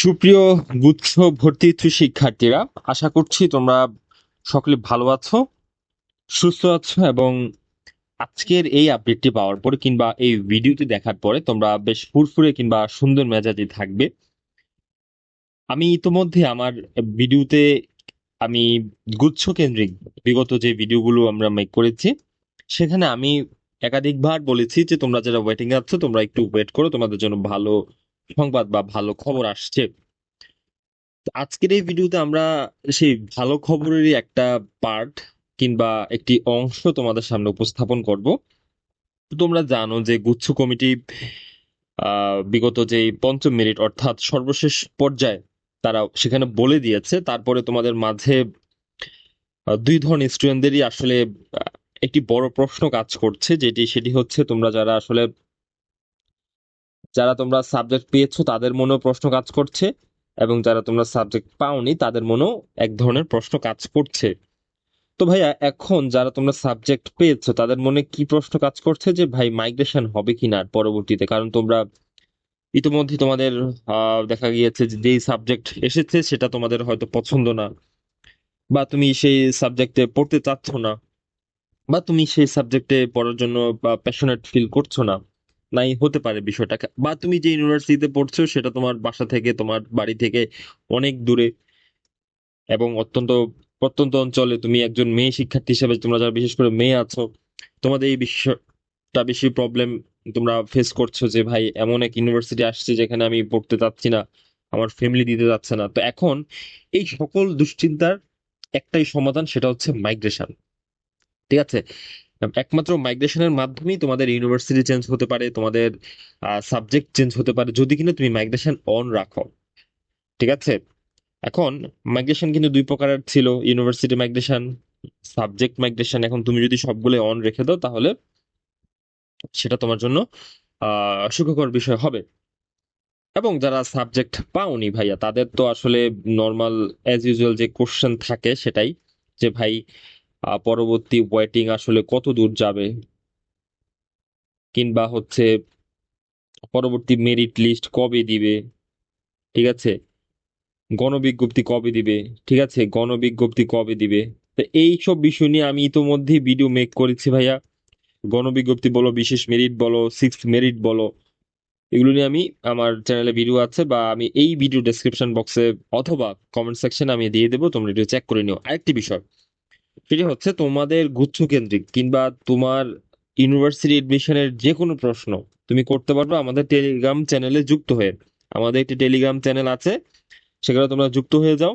সুপ্রিয় গুচ্ছ ভর্তি শিক্ষার্থীরা, আশা করছি তোমরা সকলে ভালো আছো, সুস্থ আছো এবং আজকের এই আপডেটটি পাওয়ার পরে কিংবা এই ভিডিওটি দেখার পরে তোমরা বেশ ফুরফুরে কিংবা সুন্দর মেজাজে থাকবে। আমি ইতোমধ্যে আমার ভিডিওতে আমি গুচ্ছ কেন্দ্রিক বিগত যে ভিডিওগুলো আমরা মেক করেছি, সেখানে আমি একাধিকবার বলেছি যে তোমরা যারা ওয়েটিং আছো, তোমরা একটু ওয়েট করো, তোমাদের জন্য ভালো সংবাদ বা ভালো খবর আসছে। আজকের এই ভিডিওতে আমরা সেই ভালো খবরেরই একটা পার্ট কিংবা একটি অংশ তোমাদের সামনে উপস্থাপন করব। তোমরা জানো যে গুচ্ছ কমিটি বিগত যে পঞ্চম মিনিট অর্থাৎ সর্বশেষ পর্যায়ে তারা সেখানে বলে দিয়েছে। তারপরে তোমাদের মাঝে দুই ধরনের স্টুডেন্টদেরই আসলে একটি বড় প্রশ্ন কাজ করছে, যেটি সেটি হচ্ছে তোমরা যারা আসলে যারা তোমরা সাবজেক্ট পেয়েছ, তাদের মনেও প্রশ্ন কাজ করছে এবং যারা তোমরা সাবজেক্ট পাওনি, তাদের মনেও এক ধরনের প্রশ্ন কাজ করছে। তো ভাইয়া, এখন যারা তোমরা সাবজেক্ট পেয়েছ, তাদের মনে কি প্রশ্ন কাজ করছে যে, ভাই মাইগ্রেশন হবে কিনা আর পরবর্তীতে? কারণ তোমরা ইতিমধ্যে তোমাদের দেখা গিয়েছে যে, যেই সাবজেক্ট এসেছে, সেটা তোমাদের হয়তো পছন্দ না। বা তুমি সেই সাবজেক্টে পড়তে চাচ্ছ না। বা তুমি সেই সাবজেক্টে পড়ার জন্য প্যাশনেট ফিল করছ না। নাই, হতে পারে বিষয়টা বা তুমি যে ইউনিভার্সিটিতে পড়ছো, সেটা তোমার বাসা থেকে, তোমার বাড়ি থেকে অনেক দূরে এবং অত্যন্ত, প্রত্যন্ত অঞ্চলে তুমি একজন মেয়ে শিক্ষার্থী হিসেবে তোমরা যারা বিশেষ করে মেয়ে আছো, তোমাদের এই বিষয়টা বেশি প্রবলেম তোমরা ফেস করছ যে, ভাই, এমন এক ইউনিভার্সিটি আসছে যেখানে আমি পড়তে চাচ্ছি না, আমার ফ্যামিলি দিতে যাচ্ছে না। তো এখন এই সকল দুশ্চিন্তার একটাই সমাধান, সেটা হচ্ছে মাইগ্রেশন ঠিক আছে? একমাত্র মাইগ্রেশনের মাধ্যমেই তোমাদের ইউনিভার্সিটি চেঞ্জ হতে পারে, তোমাদের সাবজেক্ট চেঞ্জ হতে পারে, যদি কিনা তুমি মাইগ্রেশন অন রাখো। ঠিক আছে? এখন মাইগ্রেশন কিন্তু দুই প্রকারের ছিল ইউনিভার্সিটি মাইগ্রেশন সাবজেক্ট মাইগ্রেশন এখন তুমি যদি সবগুলো অন রেখে দাও, তাহলে সেটা তোমার জন্য সুখকর বিষয় হবে। এবং যারা সাবজেক্ট পাওনি ভাইয়া, তাদের তো আসলে নর্মাল অ্যাজ ইউজুয়াল যে কোশ্চেন থাকে সেটাই, যে ভাই পরবর্তী ওয়েটিং আসলে কত দূর যাবে? কিংবা হচ্ছে পরবর্তী মেরিট লিস্ট কবে দিবে? ঠিক আছে? গণবিজ্ঞপ্তি কবে দিবে? ঠিক আছে? গণবিজ্ঞপ্তি কবে দিবে? তো এই সব বিষয় নিয়ে আমি ইতোমধ্যে ভিডিও মেক করেছি ভাইয়া। গণবিজ্ঞপ্তি বলো, বিশেষ মেরিট বলো সিক্স মেরিট বলো, এগুলো নিয়ে আমি আমার চ্যানেলে ভিডিও আছে বা আমি এই ভিডিও ডেসক্রিপশন বক্সে অথবা কমেন্ট সেকশনে আমি দিয়ে দেবো, তোমরা একটু চেক করে নিও। আরেকটি বিষয় সেটি হচ্ছে তোমাদের গুচ্ছ কেন্দ্রিক কিংবা তোমার ইউনিভার্সিটি এডমিশনের যে কোনো প্রশ্ন। তুমি করতে পারবে আমাদের টেলিগ্রাম চ্যানেলে যুক্ত হয়ে। আমাদের একটি টেলিগ্রাম চ্যানেল আছে, সেখানে তোমরা যুক্ত হয়ে যাও।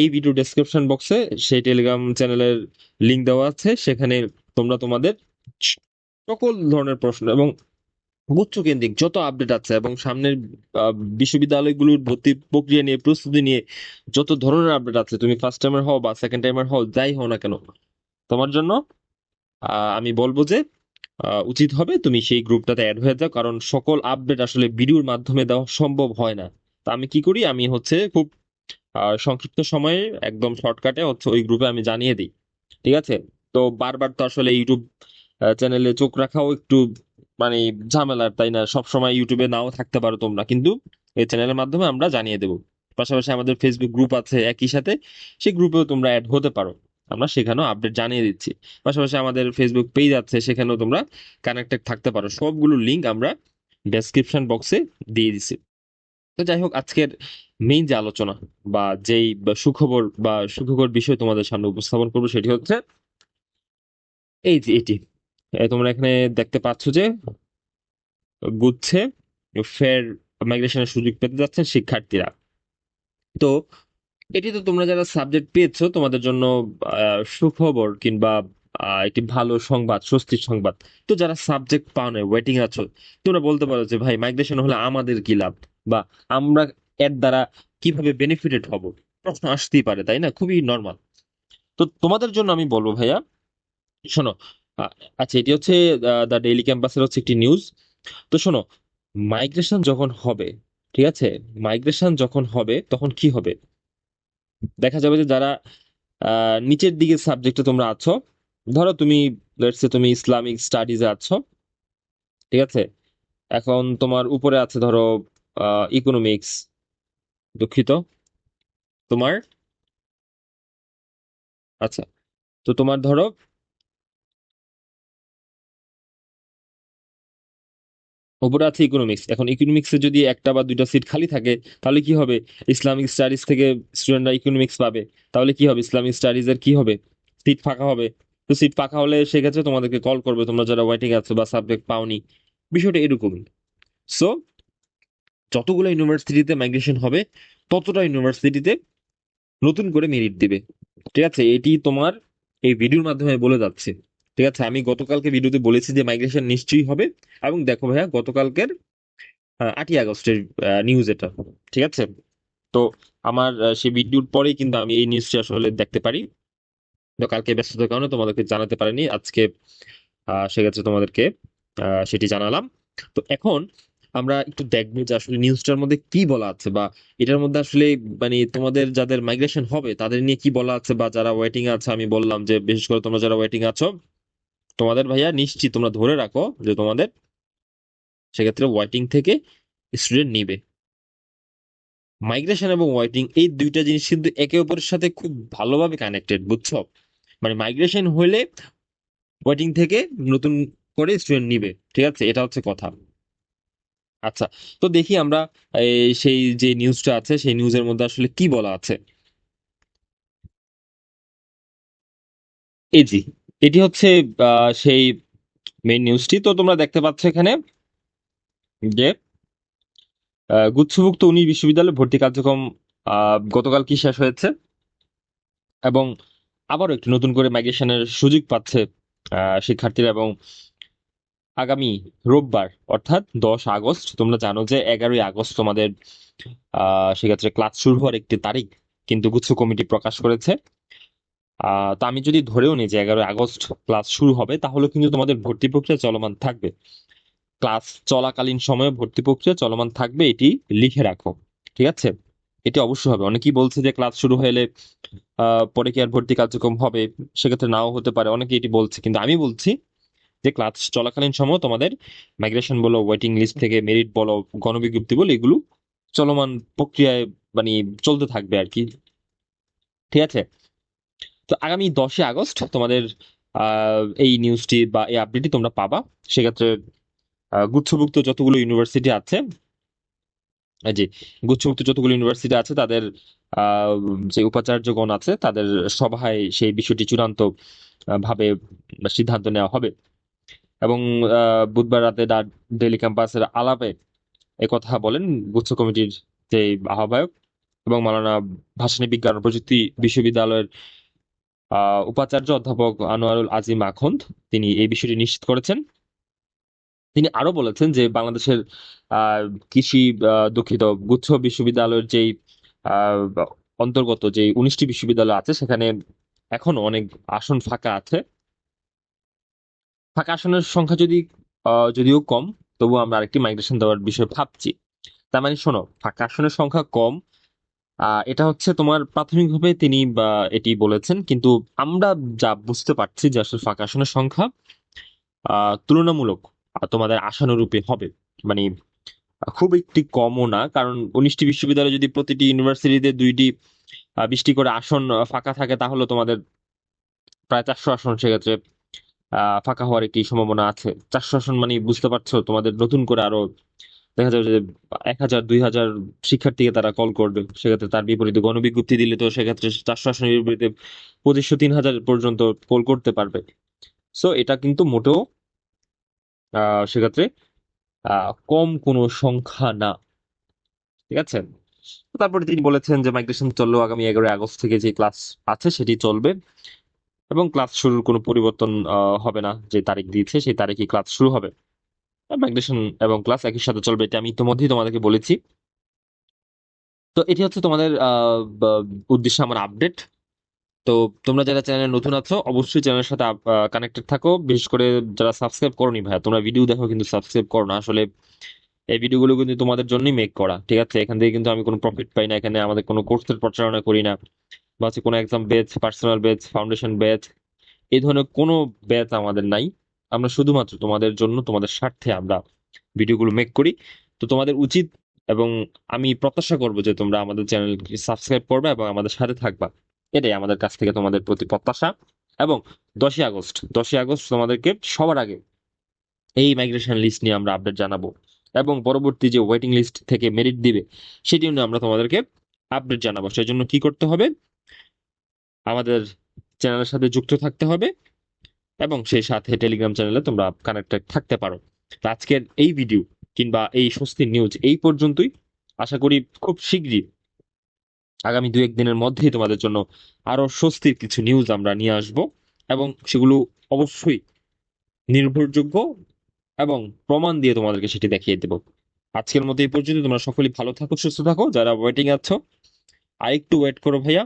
এই ভিডিও ডেসক্রিপশন বক্সে সেই টেলিগ্রাম চ্যানেলের লিংক দেওয়া আছে, সেখানে তোমরা তোমাদের সকল ধরনের প্রশ্ন এবং গুচ্ছ কেন্দ্রিক যত আপডেট আছে এবং সামনের বিশ্ববিদ্যালয়গুলোর ভর্তি প্রক্রিয়া নিয়ে, প্রস্তুতি নিয়ে যত ধরনের আপডেট আছে, তুমি ফার্স্ট টাইমার হও বা সেকেন্ড টাইমার হও, যাই হও না কেন, তোমার জন্য আমি বলব যে উচিত হবে তুমি সেই গ্রুপটাতে অ্যাড হয়ে যাও, কারণ সকল আপডেট আসলে ভিডিওর মাধ্যমে দেওয়া সম্ভব হয় না। তা আমি কি করি? আমি হচ্ছে খুব সংক্ষিপ্ত সময়ে একদম শর্টকাটে হচ্ছে ওই গ্রুপে আমি জানিয়ে দিই, ঠিক আছে? তো বারবার তো আসলে ইউটিউব চ্যানেলে চোখ রাখাও একটু মানে ঝামেলার তাই না? সব সময় ইউটিউবে নাও থাকতে পারো তোমরা। কিন্তু এই চ্যানেলের মাধ্যমে আমরা জানিয়ে দেবো। পাশাপাশি আমাদের ফেসবুক গ্রুপ আছে একই সাথে, সেই গ্রুপেও তোমরা অ্যাড হতে পারো। আমরা সেখানেও আপডেট জানিয়ে দিচ্ছি। পাশাপাশি আমাদের ফেসবুক পেজ আছে, সেখানেও তোমরা কানেক্টেড থাকতে পারো। সবগুলো লিঙ্ক আমরা ডেসক্রিপশন বক্সে দিয়ে দিচ্ছি। তো যাই হোক, আজকের মেইন যে আলোচনা বা যেই সুখবর বা সুখকর বিষয় তোমাদের সামনে উপস্থাপন করব, সেটি হচ্ছে এই যে এটি। তোমরা এখানে দেখতে পাচ্ছ যে গুচ্ছে ফের মাইগ্রেশনের সুযোগ পেতে যাচ্ছেন শিক্ষার্থীরা। তো এটি তো তোমরা যারা সাবজেক্ট পেয়েছ, তোমাদের জন্য সুখবর কিংবা একটি ভালো সংবাদ, স্বস্তির সংবাদ। তো যারা সাবজেক্ট পাও না ওয়েটিং আছো, তোমরা বলতে পারো যে, ভাই মাইগ্রেশন হলে আমাদের কি লাভ? বা, আমরা এর দ্বারা কীভাবে বেনিফিটেড হব? প্রশ্ন আসতেই পারে, তাই না? খুবই নর্মাল তো তোমাদের জন্য আমি বলব, ভাইয়া, শোনো আচ্ছা এটি হচ্ছে দ্য ডেইলি ক্যাম্পাসের হচ্ছে একটি নিউজ। তো শোনো, মাইগ্রেশন যখন হবে, ঠিক আছে? মাইগ্রেশন যখন হবে, তখন কি হবে? দেখা যাবে যে যারা নিচের দিকে সাবজেক্টে তোমরা আছো, ধরো তুমি লেটসে তুমি ইসলামিক স্টাডিজে আছো, ঠিক আছে? এখন তোমার উপরে আছে, ধরো ইকোনমিক্স দুঃখিত। তোমার? আচ্ছা তো তোমার ধরো ওপরে আছে ইকোনমিক্স এখন ইকোনমিক্সে যদি একটা বা দুইটা সিট খালি থাকে, তাহলে কি হবে? ইসলামিক স্টাডিজ থেকে স্টুডেন্টরা ইকোনমিক্স পাবে। তাহলে কি হবে? ইসলামিক স্টাডিজ এর কি হবে? সিট ফাঁকা হবে। তো সিট ফাঁকা হলে সেক্ষেত্রে তোমাদেরকে কল করবে, তোমরা যারা ওয়েটিং আছো বা সাবজেক্ট পাওনি। বিষয়টা এরকমই। সো যতগুলো ইউনিভার্সিটিতে মাইগ্রেশন হবে, ততটা ইউনিভার্সিটিতে নতুন করে মেরিট দিবে। ঠিক আছে? এটি তোমার এই ভিডিওর মাধ্যমে বলে যাচ্ছে। ঠিক আছে, আমি গতকালকে ভিডিওতে বলেছি যে মাইগ্রেশন নিশ্চয়ই হবে এবং দেখো ভাইয়া, গতকালকের আটই আগস্টের নিউজ এটা, ঠিক আছে? তো আমার সেই ভিডিওর পরেই কিন্তু আমি এই নিউজটি আসলে দেখতে পারি। তো কালকে ব্যস্ততার কারণে তোমাদেরকে জানাতে পারিনি, আজকে সেক্ষেত্রে তোমাদেরকে সেটি জানালাম। তো এখন আমরা একটু দেখব যে আসলে নিউজটার মধ্যে কি বলা আছে বা এটার মধ্যে আসলে মানে তোমাদের যাদের মাইগ্রেশন হবে, তাদের নিয়ে কি বলা আছে বা যারা ওয়েটিং আছে, আমি বললাম যে বিশেষ করে তোমরা যারা ওয়েটিং আছো তোমাদের ভাইয়া নিশ্চিত তোমরা ধরে রাখো যে তোমাদের সেক্ষেত্রে ওয়েটিং থেকে স্টুডেন্ট নিবে। মাইগ্রেশন এবং ওয়েটিং এই দুইটা জিনিস কিন্তু একে অপরের সাথে খুব ভালোভাবে কানেক্টেড বুঝছ? মানে মাইগ্রেশন হলে ওয়েটিং থেকে নতুন করে স্টুডেন্ট নিবে, ঠিক আছে? এটা হচ্ছে কথা। আচ্ছা তো দেখি আমরা সেই যে নিউজটা আছে, সেই নিউজের মধ্যে আসলে কি বলা আছে? এই জি এটি হচ্ছে সেই মেইন নিউজটি তো তোমরা দেখতে পাচ্ছ এখানে যে গুচ্ছভুক্ত উনিশ বিশ্ববিদ্যালয়ে ভর্তি কার্যক্রম গতকাল কি শেষ হয়েছে? এবং আবারও একটু নতুন করে মাইগ্রেশনের সুযোগ পাচ্ছে শিক্ষার্থীরা এবং আগামী রোববার, অর্থাৎ দশ আগস্ট, তোমরা জানো যে এগারোই আগস্ট তোমাদের সেক্ষেত্রে ক্লাস শুরু হওয়ার একটি তারিখ কিন্তু গুচ্ছ কমিটি প্রকাশ করেছে। তো আমি যদি ধরেও নিই যে এগারোই আগস্ট ক্লাস শুরু হবে, তাহলে কিন্তু তোমাদের ভর্তি প্রক্রিয়া চলমান থাকবে। ক্লাস চলাকালীন সময়ে ভর্তি প্রক্রিয়া চলমান থাকবে, এটি লিখে রাখো, ঠিক আছে? এটি অবশ্যই হবে। অনেকেই বলছে যে ক্লাস শুরু হলে পরে কি আর ভর্তি কার্যক্রম হবে? সেক্ষেত্রে নাও হতে পারে অনেকে এটি বলছে। কিন্তু আমি বলছি যে ক্লাস চলাকালীন সময় তোমাদের মাইগ্রেশন বলো ওয়েটিং লিস্ট থেকে মেরিট বলো, গণবিজ্ঞপ্তি বলো, এগুলো চলমান প্রক্রিয়ায় মানে চলতে থাকবে আর কি। ঠিক আছে? তো আগামী দশই আগস্ট তোমাদের এই নিউজটি বা এই আপডেটটি তোমরা পাবা। সেক্ষেত্রে গুচ্ছভুক্ত যতগুলো ইউনিভার্সিটি আছে যে গুচ্ছভুক্ত যতগুলো ইউনিভার্সিটি আছে, তাদের যে উপাচার্যগণ আছে, তাদের সভায় সেই বিষয়টি চূড়ান্ত ভাবে সিদ্ধান্ত নেওয়া হবে। এবং বুধবার রাতে ডা- ডেইলি ক্যাম্পাসের আলাপে একথা বলেন গুচ্ছ কমিটির যে আহ্বায়ক এবং মাওলানা ভাসানী বিজ্ঞান ও প্রযুক্তি বিশ্ববিদ্যালয়ের উপাচার্য অধ্যাপক আনোয়ারুল আজিম আখন্দ, তিনি এই বিষয়টি নিশ্চিত করেছেন। তিনি আরও বলেছেন যে বাংলাদেশের কৃষি দুঃখিত, গুচ্ছ বিশ্ববিদ্যালয়ের যেই অন্তর্গত যে উনিশটি বিশ্ববিদ্যালয় আছে, সেখানে এখনও অনেক আসন ফাঁকা আছে। ফাঁকা আসনের সংখ্যা যদি যদিও কম তবু আমরা আরেকটি মাইগ্রেশন দেওয়ার বিষয়ে ভাবছি। তার মানে শোনো, ফাঁকা আসনের সংখ্যা কম এটা হচ্ছে তোমার প্রাথমিকভাবে তিনি এটি বলেছেন, কিন্তু আমরা যা বুঝতে পারছি যে আসলে ফাঁকা আসনের সংখ্যা তুলনামূলক তোমাদের আশানুরূপে হবে। মানে খুব একটি কমও না, কারণ উনিশটি বিশ্ববিদ্যালয়ে যদি প্রতিটি ইউনিভার্সিটিতে দুইটি বিশটি করে আসন ফাঁকা থাকে, তাহলে তোমাদের প্রায় চারশো আসন সেক্ষেত্রে ফাঁকা হওয়ার একটি সম্ভাবনা আছে। চারশো আসন মানে বুঝতে পারছ, তোমাদের নতুন করে আরও দেখা যাবে যে এক হাজার, দুই হাজার শিক্ষার্থীকে তারা কল করবে। সেক্ষেত্রে তার বিপরীতে গণবিজ্ঞপ্তি দিলে তো সেক্ষেত্রে চারশো আসনের বিপরীতে পঁচিশশো, তিন হাজার পর্যন্ত কল করতে পারবে। সো এটা কিন্তু মোটেও সেক্ষেত্রে কম কোনো সংখ্যা না। ঠিক আছে? তারপরে তিনি বলেছেন যে মাইগ্রেশন চললেও আগামী এগারোই আগস্ট থেকে যে ক্লাস আছে সেটি চলবে এবং ক্লাস শুরুর কোনো পরিবর্তন হবে না। যে তারিখ দিয়েছে সেই তারিখে ক্লাস শুরু হবে। মাইগ্রেশন এবং ক্লাস একই সাথে চলবে, এটা আমি ইতিমধ্যেই তোমাদেরকে বলেছি। তো এটি হচ্ছে তোমাদের উদ্দেশ্যে আমার আপডেট তো তোমরা যারা চ্যানেলে নতুন আছো, অবশ্যই চ্যানেলের সাথে কানেক্টেড থাকো। বিশেষ করে যারা সাবস্ক্রাইব করোনি ভাইয়া, তোমরা ভিডিও দেখো কিন্তু সাবস্ক্রাইব করো না। আসলে এই ভিডিওগুলো কিন্তু তোমাদের জন্যই মেক করা, ঠিক আছে? এখান থেকে কিন্তু আমি কোনো প্রফিট পাই না, এখানে আমাদের কোনো কোর্সের প্রচারণা করি না, বা কোনো exam batch personal batch foundation batch এই ধরনের কোনো ব্যাচ আমাদের নাই। আমরা শুধুমাত্র তোমাদের জন্য, তোমাদের স্বার্থে আমরা ভিডিওগুলো মেক করি। তো তোমাদের উচিত এবং আমি প্রত্যাশা করব যে তোমরা আমাদের চ্যানেলকে সাবস্ক্রাইব করবে এবং আমাদের সাথে থাকবা। এটাই আমাদের কাছ থেকে তোমাদের প্রতি প্রত্যাশা। এবং দশই আগস্ট দশই আগস্ট তোমাদেরকে সবার আগে এই মাইগ্রেশন লিস্ট নিয়ে আমরা আপডেট জানাব এবং পরবর্তী যে ওয়েটিং লিস্ট থেকে মেরিট দিবে সেটি নিয়ে আমরা তোমাদেরকে আপডেট জানাব। সেই জন্য কি করতে হবে? আমাদের চ্যানেলের সাথে যুক্ত থাকতে হবে। এবং সেই সাথে টেলিগ্রাম চ্যানেলে তোমরা কানেক্টেড থাকতে পারো। আজকের এই ভিডিও কিংবা এই স্বস্তির নিউজ এই পর্যন্তই। আশা করি খুব শীঘ্রই আগামী দু একদিনের মধ্যেই তোমাদের জন্য আরও স্বস্তির কিছু নিউজ আমরা নিয়ে আসব এবং সেগুলো অবশ্যই নির্ভরযোগ্য এবং প্রমাণ দিয়ে তোমাদেরকে সেটি দেখিয়ে দেব। আজকের মতো এই পর্যন্ত। তোমরা সকলেই ভালো থাকো, সুস্থ থাকো। যারা ওয়েটিং আছো, আরেকটু ওয়েট করো ভাইয়া।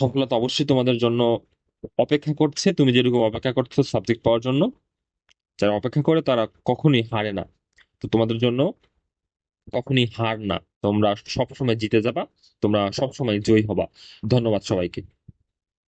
সফলতা অবশ্যই তোমাদের জন্য অপেক্ষা করছে, তুমি যেরকম অপেক্ষা করছ সাবজেক্ট পাওয়ার জন্য, যারা অপেক্ষা করে তারা কখনই হারে না। তো তোমাদের জন্য কখনই হার না। তোমরা সবসময় জিতে যাবা, তোমরা সবসময় জয়ী হবা। ধন্যবাদ সবাইকে।